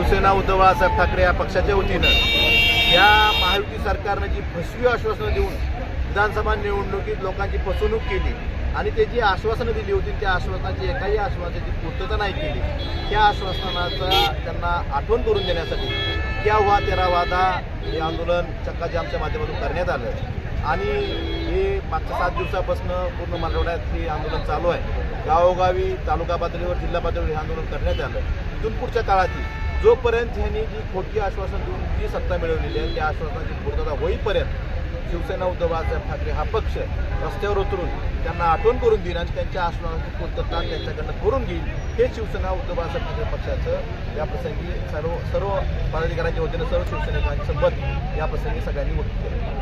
शिवसेना उद्धव बाळासाहेब ठाकरे या पक्षाच्या वतीनं या महायुती सरकारनं जी फसवी आश्वासनं देऊन विधानसभा निवडणुकीत लोकांची फसवणूक केली आणि ते जी आश्वासनं दिली होती त्या आश्वासनाची एकाही आश्वासनाची पूर्तता नाही केली त्या आश्वासनाचा त्यांना आठवण करून देण्यासाठी क्या व्हा तेरा वादा हे आंदोलन चक्काजामच्या माध्यमातून करण्यात आलं. आणि हे मागच्या सात दिवसापासून पूर्ण मराठवाड्यात हे आंदोलन चालू आहे. गावोगावी तालुका पातळीवर जिल्हा पातळीवर हे आंदोलन करण्यात आलं. इथून पुढच्या काळातील जोपर्यंत ह्यांनी जी खोटी आश्वासन देऊन जी सत्ता मिळवलेली आहे त्या आश्वासनाची पूर्तता होईपर्यंत शिवसेना उद्धव बाळासाहेब ठाकरे हा पक्ष रस्त्यावर उतरून त्यांना आठवण करून देईल आणि त्यांच्या आश्वासनाची पूर्तता त्यांच्याकडनं करून घेईल हे शिवसेना उद्धव बाळासाहेब ठाकरे पक्षाचं या प्रसंगी सर्व सर्व पदाधिकाऱ्यांच्या वतीनं सर्व शिवसैनिकांचं मत या प्रसंगी सगळ्यांनी व्यक्त केलं.